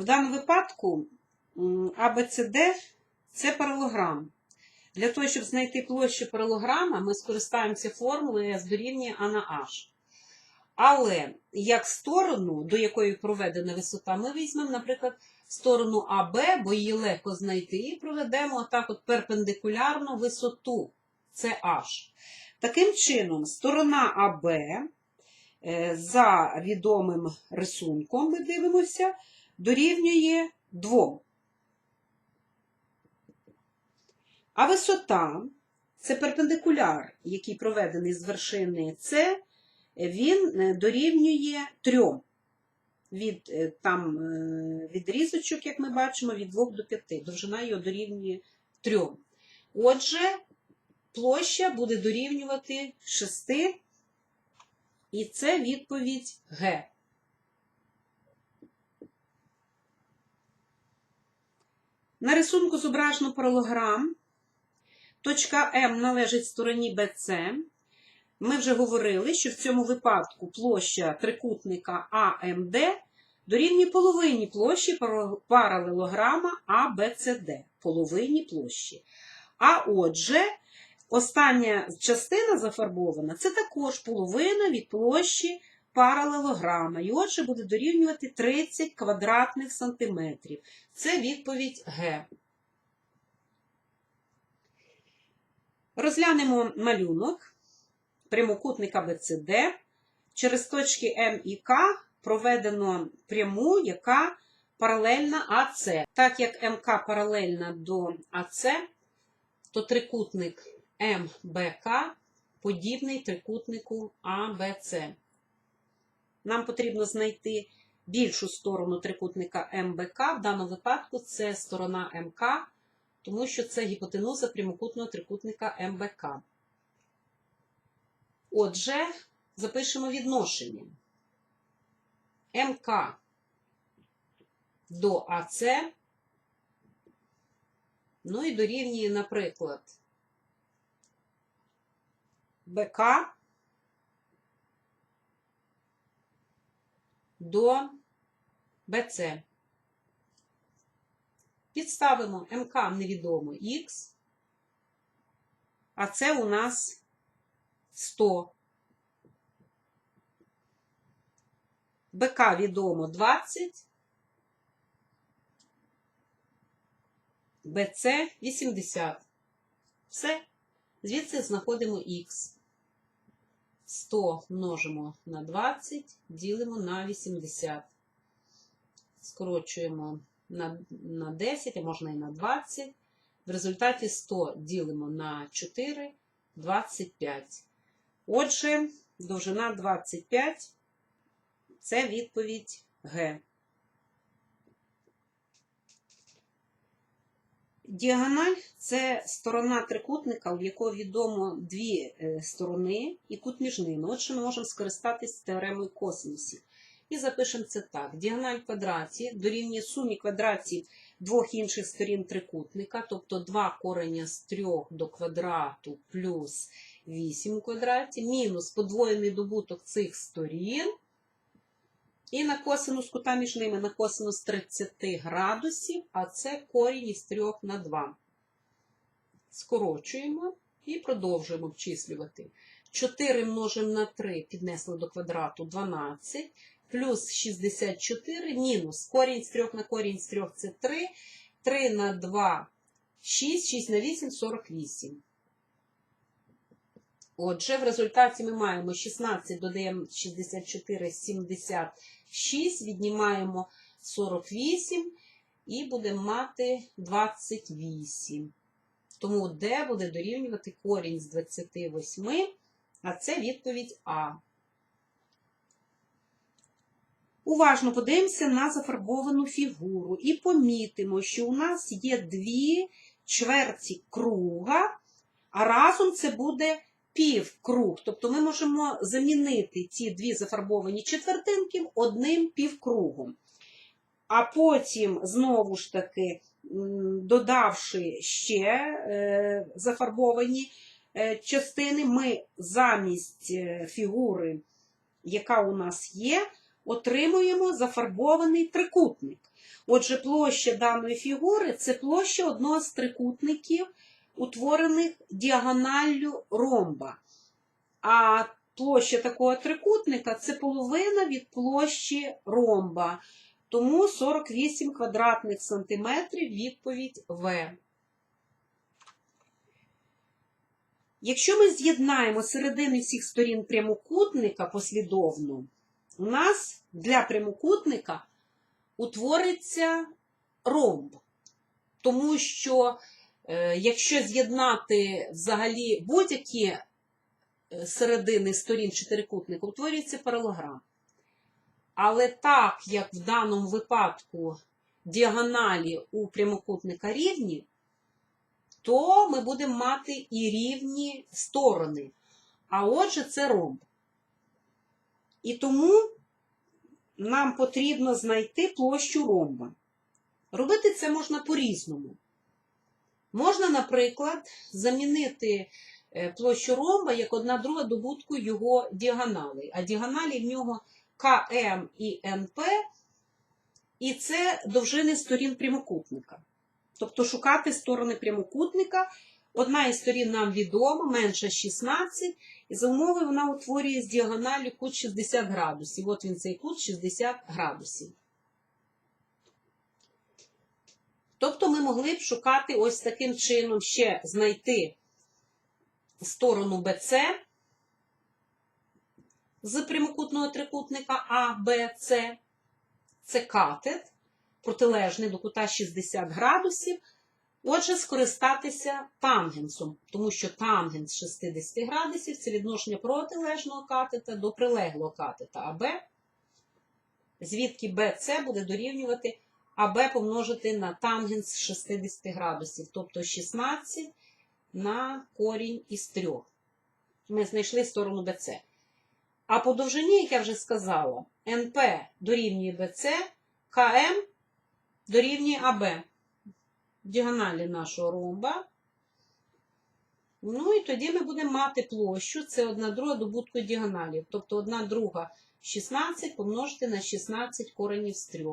В даному випадку АБЦД це паралограм. Для того, щоб знайти площу паралограма, ми скористаємося формулою S дорівнює А на H. Але як сторону, до якої проведена висота, ми візьмемо, наприклад, сторону АБ, бо її легко знайти, і проведемо отак от перпендикулярну висоту. Це H. Таким чином, сторона АБ е, за відомим рисунком, ми дивимося, дорівнює 2. А висота це перпендикуляр, який проведений з вершини С, він е, дорівнює 3. Від, е, там, е, відрізочок, як ми бачимо, від 2 до 5. Довжина його дорівнює 3. Отже, площа буде дорівнювати 6, і це відповідь Г. На рисунку зображено паралограм. Точка М належить стороні BC. Ми вже говорили, що в цьому випадку площа трикутника АМД дорівнює половині площі паралелограма ABCD. Половині площі. А отже, остання частина зафарбована це також половина від площі паралелограма. І отже, буде дорівнювати 30 квадратних сантиметрів. Це відповідь Г. Розглянемо малюнок прямокутника БЦД. Через точки М і К проведено пряму, яка паралельна АЦ. Так як МК паралельна до АЦ, то трикутник МБК подібний трикутнику АБЦ. Нам потрібно знайти більшу сторону трикутника МБК. В даному випадку це сторона МК, тому що це гіпотенуза прямокутного трикутника МБК. Отже, запишемо відношення МК до АЦ, ну і дорівнює, наприклад, БК до БЦ. Підставимо МК невідомо Х, а це у нас 100. БК відомо 20, БЦ 80. Все. Звідси знаходимо Х. 100 множимо на 20, ділимо на 80. Скорочуємо на, на 10, а можна і на 20. В результаті 100 ділимо на 4, 25. Отже, довжина 25 це відповідь Г. Діагональ це сторона трикутника, в якого відомо дві е, сторони і кут між ними. Отже, ми можемо скористатись теоремою косинусів. І запишемо це так. Діагональ квадраті дорівнює сумі квадратів двох інших сторін трикутника, тобто 2 корення з 3 до квадрату плюс 8 у квадраті, мінус подвоєний добуток цих сторін. І на косинус кута між ними на косинус 30 градусів, а це корінь із 3 на 2. Скорочуємо і продовжуємо обчислювати. 4 множимо на 3, піднесли до квадрату 12, плюс 64, мінус корінь з 3 на корінь з 3 це 3, 3 на 2 6, 6 на 8 48. Отже, в результаті ми маємо 16, додаємо 64, 76, віднімаємо 48 і будемо мати 28. Тому D буде дорівнювати корінь з 28, а це відповідь А. Уважно подивимося на зафарбовану фігуру і помітимо, що у нас є дві чверті круга, а разом це буде півкруг. Тобто ми можемо замінити ці дві зафарбовані четвертинки одним півкругом. А потім, знову ж таки, додавши ще е, зафарбовані е, частини, ми замість е, фігури, яка у нас є, отримуємо зафарбований трикутник. Отже, площа даної фігури це площа одного з трикутників, утворених діагоналлю ромба. А площа такого трикутника це половина від площі ромба. Тому 48 квадратних сантиметрів відповідь В. Якщо ми з'єднаємо середини всіх сторін прямокутника послідовно, у нас для прямокутника утвориться ромб. Тому що, якщо з'єднати взагалі будь-які е, середини сторін чотирикутника, утворюється паралограм. Але так як в даному випадку діагоналі у прямокутника рівні, то ми будемо мати і рівні сторони. А отже, це ромб. І тому нам потрібно знайти площу ромба. Робити це можна по-різному. Можна, наприклад, замінити е, площу ромба як одна друга добутку його діагоналей. А діагоналі в нього КМ і НП, і це довжини сторін прямокутника. Тобто шукати сторони прямокутника. Одна із сторін нам відома, менша 16, і за умови вона утворює з діагоналю кут 60 градусів. От він цей кут 60 градусів. Тобто ми могли б шукати ось таким чином ще знайти сторону BC з прямокутного трикутника А, Б, Це катет, протилежний до кута 60 градусів. Отже, скористатися тангенсом, тому що тангенс 60 градусів це відношення протилежного катета до прилеглого катета АБ, звідки BC буде дорівнювати АБ помножити на тангенс 60 градусів, тобто 16 на корінь із 3. Ми знайшли сторону BC. А по довжині, як я вже сказала, НП дорівнює BC, КМ дорівнює АБ діагоналі нашого ромба. Ну і тоді ми будемо мати площу, це одна друга добутку діагоналів. Тобто одна друга 16 помножити на 16 коренів з 3.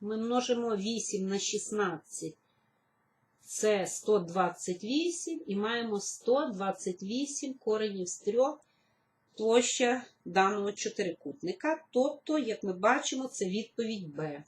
Ми множимо 8 на 16. Це 128 і маємо 128 коренів з 3 площа даного чотирикутника. Тобто, як ми бачимо, це відповідь Б.